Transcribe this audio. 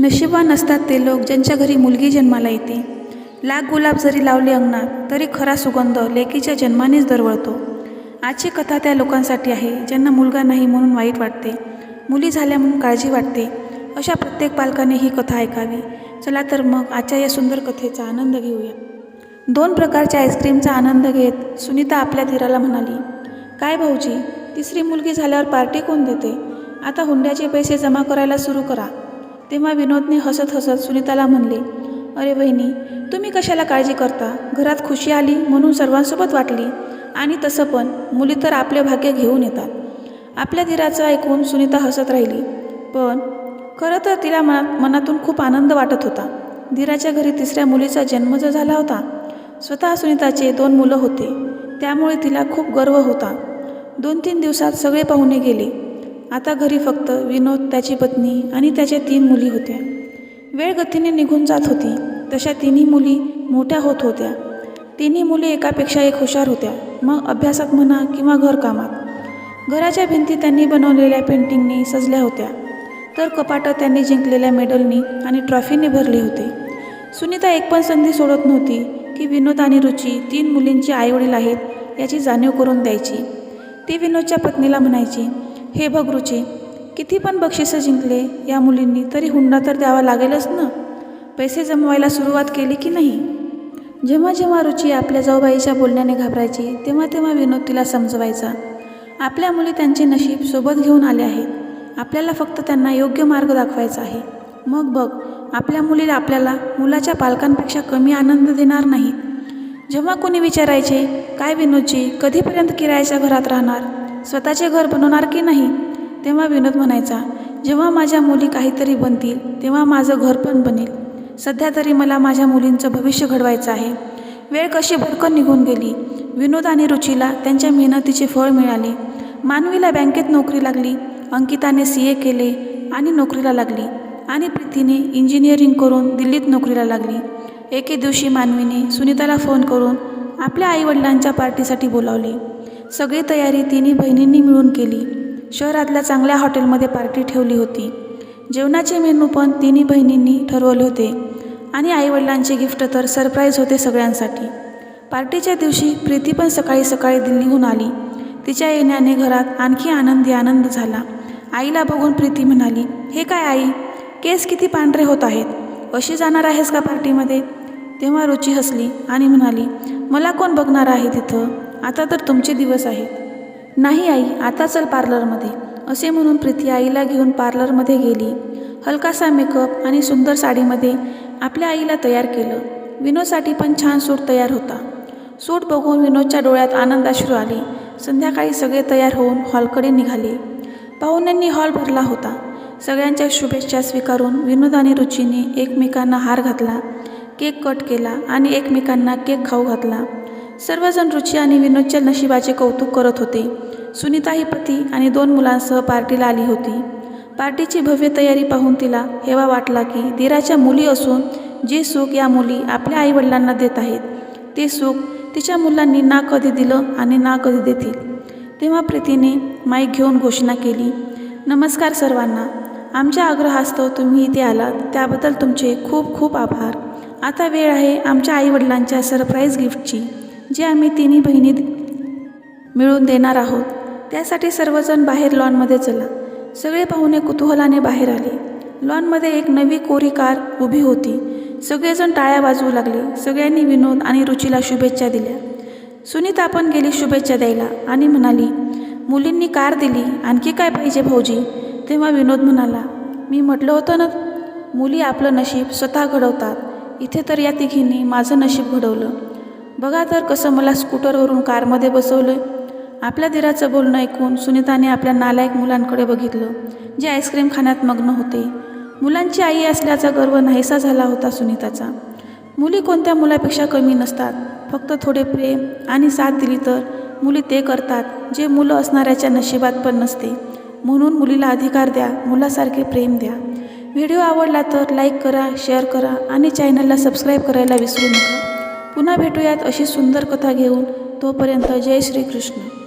नशिबान असतात ते लोक ज्यांच्या घरी मुलगी जन्माला येते. लाख गुलाब जरी लावले अंगणात तरी खरा सुगंध लेकीच्या जन्मानेच दरवळतो. आजची कथा त्या लोकांसाठी आहे ज्यांना मुलगा नाही म्हणून वाईट वाटते. मुली झाल्या म्हणून काळजी वाटते. अशा प्रत्येक पालकाने ही कथा ऐकावी. चला तर मग आजच्या या सुंदर कथेचा आनंद घेऊया. दोन प्रकारच्या आईस्क्रीमचा आनंद घेत सुनीता आपल्या धीराला म्हणाली काय भाऊजी तिसरी मुलगी झाल्यावर पार्टी कोण देते? आता हुंड्याचे पैसे जमा करायला सुरू करा. तेव्हा विनोदने हसत हसत सुनीताला म्हणले अरे वहिनी तुम्ही कशाला काळजी करता? घरात खुशी आली म्हणून सर्वांसोबत वाटली. आणि तसं पण मुली तर आपले भाग्य घेऊन येतात. आपल्या धीराचं ऐकून सुनीता हसत राहिली. पण खरं तर तिला मनात मनातून खूप आनंद वाटत होता. धीराच्या घरी तिसऱ्या मुलीचा जन्म जो झाला होता स्वतः सुनीताचे दोन मुलं होते. त्यामुळे तिला खूप गर्व होता. दोन तीन दिवसात सगळे पाहुणे गेले. आता घरी फक्त विनोद त्याची पत्नी आणि त्याच्या तीन मुली होत्या. वेळ गतीने निघून जात होती. तशा तिन्ही मुली मोठ्या होत होत्या. तिन्ही मुली एकापेक्षा एक हुशार होत्या. मग अभ्यासात म्हणा किंवा घरकामात. घराच्या भिंती त्यांनी बनवलेल्या पेंटिंगनी सजल्या होत्या. तर कपाटं त्यांनी जिंकलेल्या मेडलनी आणि ट्रॉफीने भरले होते. सुनीता एक पण संधी सोडत नव्हती की विनोद आणि रुची तीन मुलींचे आईवडील आहेत याची जाणीव करून द्यायची. ती विनोदच्या पत्नीला म्हणायची हे बघ रुची किती पण बक्षिसं जिंकले या मुलींनी तरी हुंडा तर द्यावा लागेलच ना? पैसे जमवायला सुरुवात केली की नाही? जेव्हा जेव्हा रुची आपल्या जाऊबाईच्या बोलण्याने घाबरायची तेव्हा तेव्हा विनोद तिला समजवायचा. आपल्या मुली त्यांचे नशीब सोबत घेऊन आले आहेत. आपल्याला फक्त त्यांना योग्य मार्ग दाखवायचा आहे. मग बघ आपल्या मुलीला आपल्याला मुलाच्या पालकांपेक्षा कमी आनंद देणार नाहीत. जेव्हा कोणी विचारायचे काय विनोदजी कधीपर्यंत किरायाच्या घरात राहणार? स्वतःचे घर बनवणार की नाही? तेव्हा विनोद म्हणायचा जेव्हा माझ्या मुली काहीतरी बनतील तेव्हा माझं घर पण बनेल. सध्या तरी मला माझ्या मुलींचं भविष्य घडवायचं आहे. वेळ कशी भडकन निघून गेली. विनोद आणि रुचीला त्यांच्या मेहनतीचे फळ मिळाले. मानवीला बँकेत नोकरी लागली. अंकिताने सी ए केले आणि नोकरीला लागली. आणि प्रीतीने इंजिनिअरिंग करून दिल्लीत नोकरीला लागली. एके दिवशी मानवीने सुनीताला फोन करून आपल्या आईवडिलांच्या पार्टीसाठी बोलावले. सगळी तयारी तिन्ही बहिणींनी मिळून केली. शहरातल्या चांगल्या हॉटेलमध्ये पार्टी ठेवली होती. जेवणाचे मेनू पण तिन्ही बहिणींनी ठरवले होते. आणि आईवडिलांचे गिफ्ट तर सरप्राईज होते सगळ्यांसाठी. पार्टीच्या दिवशी प्रीती पण सकाळी सकाळी दिल्लीहून आली. तिच्या येण्याने घरात आणखी आनंदी आनंद झाला. आईला बघून प्रीती म्हणाली हे काय आई? केस किती पांढरे होत आहेत? अशी जाणार आहेस का पार्टीमध्ये? तेव्हा रुची हसली आणि म्हणाली मला कोण बघणार आहे तिथं? आता तर तुमचे दिवस आहेत. नाही आई आता चल पार्लरमध्ये. असे म्हणून प्रीती आईला घेऊन पार्लरमध्ये गेली. हलकासा मेकअप आणि सुंदर साडीमध्ये आपल्या आईला तयार केलं. विनोदसाठी पण छान सूट तयार होता. सूट बघून विनोदच्या डोळ्यात आनंदाश्रू आले. संध्याकाळी सगळे तयार होऊन हॉलकडे निघाले. पाहुण्यांनी हॉल भरला होता. सगळ्यांच्या शुभेच्छा स्वीकारून विनोद आणि रुचीने एकमेकांना हार घातला. केक कट केला आणि एकमेकांना केक खाऊ घातला. सर्वजण रुची आणि विनोदच्या नशिबाचे कौतुक करत होते. सुनीता ही पती आणि दोन मुलांसह पार्टीला आली होती. पार्टीची भव्य तयारी पाहून तिला हेवा वाटला की दिराच्या मुली असून जे सुख या मुली आपल्या आईवडिलांना देत आहेत ते सुख तिच्या मुलांनी ना कधी दिलं आणि ना कधी देतील. तेव्हा प्रीतीने माईक घेऊन घोषणा केली नमस्कार सर्वांना. आमच्या आग्रहास्तव तुम्ही इथे आलात त्याबद्दल तुमचे खूप खूप आभार. आता वेळ आहे आमच्या आईवडिलांच्या सरप्राईज गिफ्टची. जे आम्ही तिन्ही बहिणी मिळून देणार आहोत त्यासाठी सर्वजण बाहेर लॉनमध्ये चला. सगळे पाहुणे कुतूहलाने बाहेर आले. लॉनमध्ये एक नवी कोरी कार उभी होती. सगळेजण टाळ्या वाजवू लागले. सगळ्यांनी विनोद आणि रुचीला शुभेच्छा दिल्या. सुनीता पण गेली शुभेच्छा द्यायला आणि म्हणाली मुलींनी कार दिली. आणखी काय पाहिजे भाऊजी? तेव्हा विनोद म्हणाला मी म्हटलं होतं ना मुली आपलं नशीब स्वतः घडवतात. इथे तर या तिघींनी माझं नशीब घडवलं. बघा तर कसं मला स्कूटरवरून कारमध्ये बसवलं आपल्या दिराचं बोलणं ऐकून सुनीताने आपल्या नालायक मुलांकडे बघितलं जे आईस्क्रीम खाण्यात मग्न होते. मुलांची आई असल्याचा गर्व नाहीसा झाला होता सुनीताचा. मुली कोणत्या मुलापेक्षा कमी नसतात. फक्त थोडे प्रेम आणि साथ दिली तर मुली ते करतात जे मुलं असणाऱ्याच्या नशिबात पण नसते. म्हणून मुलीला अधिकार द्या मुलासारखे प्रेम द्या. व्हिडिओ आवडला तर लाईक करा शेअर करा आणि चॅनलला सबस्क्राईब करायला विसरू नका. पुन्हा भेटूयात अशी सुंदर कथा घेऊन तोपर्यंत जय श्रीकृष्ण.